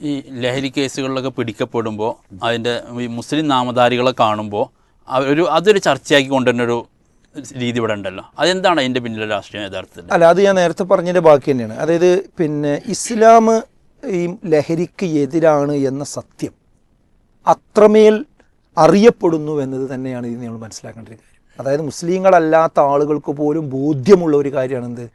ഈ ലഹരി കേസുകളിലൊക്കെ പിടിക്കപ്പെടുമ്പോൾ അതിന്റെ ഈ മുസ്ലിം നാമധാരികളെ കാണുമ്പോൾ ഒരു അതൊരു ചർച്ചയാക്കി കൊണ്ടുവരുന്നൊരു രീതി ഇവിടെ ഉണ്ടല്ലോ. അതെന്താണ് അതിന്റെ പിന്നിലെ രാഷ്ട്രീയ യഥാർത്ഥത്തിൽ? അല്ല അത് ഞാൻ നേരത്തെ പറഞ്ഞതിന്റെ ബാക്കി തന്നെയാണ്. അതായത് പിന്നെ ഇസ്ലാം ഈ ലഹരിക്ക് എതിരാണ് എന്ന സത്യം അത്രമേൽ അറിയപ്പെടുന്നു എന്നത് തന്നെയാണ് ഇത് നമ്മൾ മനസ്സിലാക്കേണ്ട ഒരു കാര്യം. അതായത് മുസ്ലിങ്ങളല്ലാത്ത ആളുകൾക്ക് പോലും ബോധ്യമുള്ള ഒരു കാര്യമാണ് എന്ത്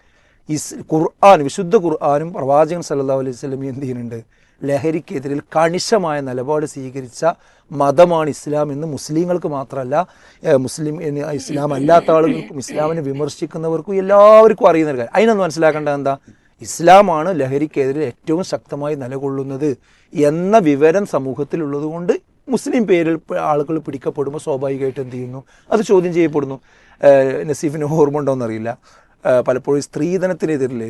ഇസ് ഖുർആൻ വിശുദ്ധ ഖുർആാനും പ്രവാചകൻ സല്ലാ അലൈഹി വസല്ലം എന്ത് ചെയ്യുന്നുണ്ട്? ലഹരിക്കെതിരിൽ കണിശമായ നിലപാട് സ്വീകരിച്ച മതമാണ് ഇസ്ലാം എന്ന് മുസ്ലിങ്ങൾക്ക് മാത്രമല്ല മുസ്ലിം ഇസ്ലാം അല്ലാത്ത ആളുകൾക്കും ഇസ്ലാമിനെ വിമർശിക്കുന്നവർക്കും എല്ലാവർക്കും അറിയുന്ന ഒരു കാര്യം. അതിനൊന്ന് മനസ്സിലാക്കേണ്ടത് എന്താ? ഇസ്ലാമാണ് ലഹരിക്കെതിരെ ഏറ്റവും ശക്തമായി നിലകൊള്ളുന്നത് എന്ന വിവരം സമൂഹത്തിലുള്ളത് കൊണ്ട് മുസ്ലിം പേരിൽ ആളുകൾ പിടിക്കപ്പെടുമ്പോൾ സ്വാഭാവികമായിട്ട് എന്ത് ചെയ്യുന്നു? അത് ചോദ്യം ചെയ്യപ്പെടുന്നു. നസീഫിന് ഓർമ്മ ഉണ്ടോ അറിയില്ല പലപ്പോഴും സ്ത്രീധനത്തിനെതിരിൽ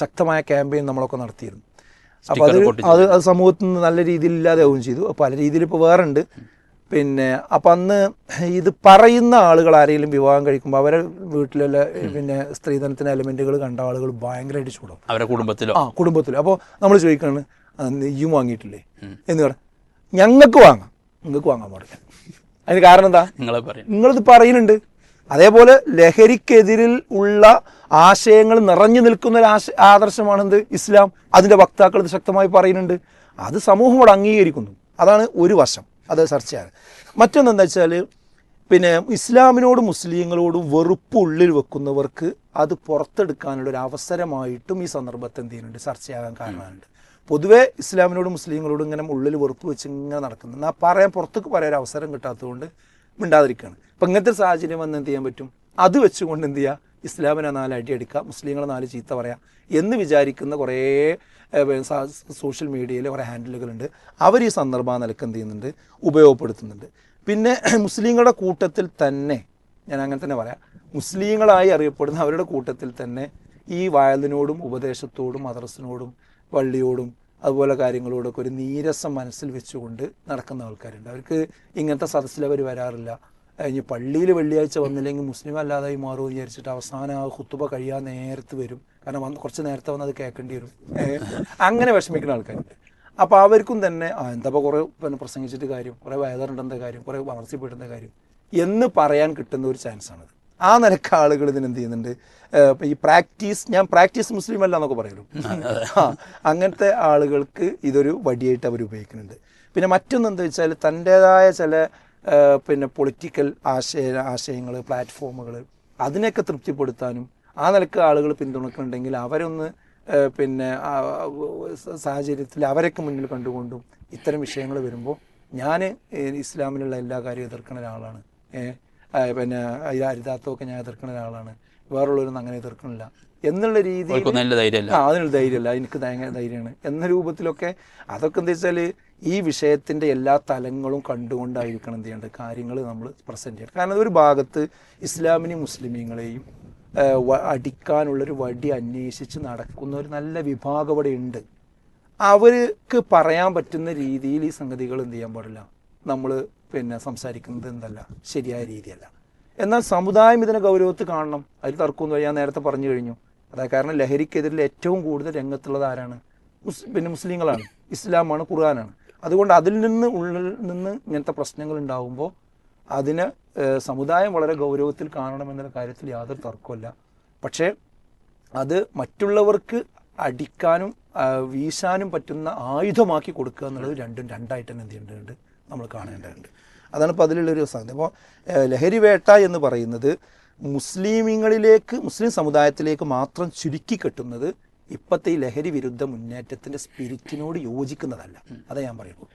ശക്തമായ ക്യാമ്പയിൻ നമ്മളൊക്കെ നടത്തിയിരുന്നു. അപ്പോൾ അത് അത് അത് സമൂഹത്തിൽ നിന്ന് നല്ല രീതിയിൽ ഇല്ലാതാവുകയും ചെയ്തു. പല രീതിയിൽ ഇപ്പോൾ വേറെ ഉണ്ട് പിന്നെ അപ്പം അന്ന് ഇത് പറയുന്ന ആളുകൾ ആരെങ്കിലും വിവാഹം കഴിക്കുമ്പോൾ അവരെ വീട്ടിലുള്ള പിന്നെ സ്ത്രീധനത്തിന് എലമെന്റുകൾ കണ്ട ആളുകൾ ഭയങ്കരമായിട്ട് ചൂടാവും. അവരുടെ കുടുംബത്തിലോ? ആ കുടുംബത്തിൽ അപ്പോൾ നമ്മൾ ചോദിക്കുകയാണ് "ആ, നെയ്യും വാങ്ങിയിട്ടില്ലേ? എന്ന് പറയാം ഞങ്ങൾക്ക് വാങ്ങാം. നിങ്ങൾക്ക് വാങ്ങാൻ പാടില്ല. അതിന് കാരണം എന്താ? നിങ്ങളിത് പറയുന്നുണ്ട് അതേപോലെ ലഹരിക്കെതിരിൽ ഉള്ള ആശയങ്ങൾ നിറഞ്ഞു നിൽക്കുന്ന ഒരു ആശ ആദർശമാണെന്ത്? ഇസ്ലാം. അതിന്റെ വക്താക്കൾ ശക്തമായി പറയുന്നുണ്ട്. അത് സമൂഹം അവിടെ അംഗീകരിക്കുന്നു. അതാണ് ഒരു വശം. അത് ചർച്ചയാണ്. മറ്റൊന്നെന്താ വെച്ചാൽ പിന്നെ ഇസ്ലാമിനോടും മുസ്ലിങ്ങളോടും വെറുപ്പ് ഉള്ളിൽ വെക്കുന്നവർക്ക് അത് പുറത്തെടുക്കാനുള്ള ഒരു അവസരമായിട്ടും ഈ സന്ദർഭത്തെ എന്ത് ചെയ്യുന്നുണ്ട്? ചർച്ചയാകാൻ കാരണമുണ്ട്. പൊതുവേ ഇസ്ലാമിനോടും മുസ്ലിങ്ങളോടും ഇങ്ങനെ ഉള്ളിൽ വെറുപ്പ് വെച്ച് ഇങ്ങനെ നടക്കുന്നു. എന്നാൽ പറയാൻ പുറത്തേക്ക് പറയാൻ ഒരു അവസരം കിട്ടാത്തതുകൊണ്ട് മിണ്ടാതിരിക്കുകയാണ്. അപ്പം ഇങ്ങനത്തെ ഒരു സാഹചര്യം വന്ന് എന്ത് ചെയ്യാൻ പറ്റും? അത് വെച്ചുകൊണ്ട് എന്ത് ചെയ്യുക ഇസ്ലാമിനെ നാല് അടി അടിക്കുക മുസ്ലിങ്ങളെ നാല് ചീത്ത പറയാം എന്ന് വിചാരിക്കുന്ന കുറേ സോഷ്യൽ മീഡിയയിൽ കുറേ ഹാൻഡിലുകളുണ്ട്. അവർ ഈ സന്ദർഭം നിലയ്ക്ക് എന്ത് ചെയ്യുന്നുണ്ട്? ഉപയോഗപ്പെടുത്തുന്നുണ്ട്. പിന്നെ മുസ്ലിങ്ങളുടെ കൂട്ടത്തിൽ തന്നെ ഞാൻ അങ്ങനെ തന്നെ പറയാം മുസ്ലിങ്ങളായി അറിയപ്പെടുന്ന അവരുടെ കൂട്ടത്തിൽ തന്നെ ഈ വയലിനോടും ഉപദേശത്തോടും മദ്രസിനോടും പള്ളിയോടും അതുപോലെ കാര്യങ്ങളോടൊക്കെ ഒരു നീരസം മനസ്സിൽ വെച്ചുകൊണ്ട് നടക്കുന്ന ആൾക്കാരുണ്ട്. അവർക്ക് ഇങ്ങനത്തെ സദസ്സിൽ അവർ വരാറില്ല. ഇനി പള്ളിയിൽ വെള്ളിയാഴ്ച വന്നില്ലെങ്കിൽ മുസ്ലിം അല്ലാതായി മാറുമെന്ന് വിചാരിച്ചിട്ട് അവസാനം ആ കുത്തുബ കഴിയാൻ നേരത്ത് വരും. കാരണം വന്ന് കുറച്ച് നേരത്തെ വന്ന് അത് കേൾക്കേണ്ടി വരും. അങ്ങനെ വിഷമിക്കുന്ന ആൾക്കാരുണ്ട്. അപ്പോൾ അവർക്കും തന്നെ ആ എന്താ കുറേ പിന്നെ പ്രസംഗിച്ചിട്ട് കാര്യം കുറേ വയതറുണ്ടെന്ന കാര്യം കുറേ വളർച്ചപ്പെടുന്ന കാര്യം എന്ന് പറയാൻ കിട്ടുന്ന ഒരു ചാൻസാണത് ആ നിലയ്ക്ക് ആളുകൾ ഇതിനെന്ത് ചെയ്യുന്നുണ്ട്? ഈ പ്രാക്ടീസ് ഞാൻ പ്രാക്ടീസ് മുസ്ലിം അല്ല എന്നൊക്കെ പറയുള്ളൂ ആ അങ്ങനത്തെ ആളുകൾക്ക് ഇതൊരു വടിയായിട്ട് അവർ ഉപയോഗിക്കുന്നുണ്ട്. പിന്നെ മറ്റൊന്ന് എന്താ വെച്ചാൽ തന്റേതായ ചില പിന്നെ പൊളിറ്റിക്കൽ ആശയ ആശയങ്ങൾ പ്ലാറ്റ്ഫോമുകൾ അതിനെയൊക്കെ തൃപ്തിപ്പെടുത്താനും ആ നിലയ്ക്ക് ആളുകൾ പിന്തുണക്കുന്നുണ്ടെങ്കിൽ അവരൊന്ന് പിന്നെ സാഹചര്യത്തിൽ അവരൊക്കെ മുന്നിൽ കണ്ടുകൊണ്ടും ഇത്തരം വിഷയങ്ങൾ വരുമ്പോൾ ഞാൻ ഇസ്ലാമിലുള്ള എല്ലാ കാര്യവും എതിർക്കുന്ന ഒരാളാണ്. പിന്നെ ഹരിതാത്വമൊക്കെ ഞാൻ എതിർക്കുന്ന ഒരാളാണ്. വേറുള്ളവരൊന്നും അങ്ങനെ എതിർക്കണില്ല എന്നുള്ള രീതിയിൽ അതിനുള്ള ധൈര്യമില്ല. എനിക്ക് ധൈര്യമാണ്. എന്ന രൂപത്തിലൊക്കെ അതൊക്കെ എന്താ വെച്ചാൽ ഈ വിഷയത്തിന്റെ എല്ലാ തലങ്ങളും കണ്ടുകൊണ്ടായിരിക്കണം എന്ത് ചെയ്യേണ്ടത്? കാര്യങ്ങൾ നമ്മൾ പ്രസന്റ് ചെയ്യണം. കാരണം ഒരു ഭാഗത്ത് ഇസ്ലാമിനെയും മുസ്ലിമീങ്ങളെയും അടിക്കാനുള്ളൊരു വടി അന്വേഷിച്ച് നടക്കുന്ന ഒരു നല്ല വിഭാഗം അവിടെ ഉണ്ട്. അവർക്ക് പറയാൻ പറ്റുന്ന രീതിയിൽ ഈ സംഗതികൾ എന്ത് ചെയ്യാൻ പാടില്ല. നമ്മൾ പിന്നെ സംസാരിക്കുന്നത് എന്തല്ല ശരിയായ രീതിയല്ല. എന്നാൽ സമുദായം ഇതിനെ ഗൗരവത്തിൽ കാണണം. അതിൽ തർക്കമൊന്നും ഞാൻ നേരത്തെ പറഞ്ഞു കഴിഞ്ഞു. അതായത് കാരണം ലഹരിക്കെതിരിൽ ഏറ്റവും കൂടുതൽ രംഗത്തുള്ളത് ആരാണ്? പിന്നെ മുസ്ലിങ്ങളാണ്. ഇസ്ലാമാണ് ഖുർആനാണ്. അതുകൊണ്ട് അതിൽ നിന്ന് ഉള്ളിൽ നിന്ന് ഇങ്ങനത്തെ പ്രശ്നങ്ങൾ ഉണ്ടാകുമ്പോൾ അതിന് സമുദായം വളരെ ഗൗരവത്തിൽ കാണണമെന്നുള്ള കാര്യത്തിൽ യാതൊരു തർക്കമില്ല പക്ഷേ അത് മറ്റുള്ളവർക്ക് അടിക്കാനും വീശാനും പറ്റുന്ന ആയുധമാക്കി കൊടുക്കുക എന്നുള്ളത് രണ്ടും രണ്ടായിട്ട് തന്നെ എന്ത് നമ്മൾ കാണേണ്ടതുണ്ട്. അതാണ് ഇപ്പോൾ അതിലുള്ളൊരു സംഗതി അപ്പോൾ ലഹരി വേട്ട എന്ന് പറയുന്നത് മുസ്ലിമീങ്ങളിലേക്ക് മുസ്ലിം സമുദായത്തിലേക്ക് മാത്രം ചുരുക്കി കെട്ടുന്നത് ഇപ്പോഴത്തെ ഈ ലഹരി വിരുദ്ധ മുന്നേറ്റത്തിന്റെ സ്പിരിറ്റിനോട് യോജിക്കുന്നതല്ല. അതാ ഞാൻ പറയുള്ളൂ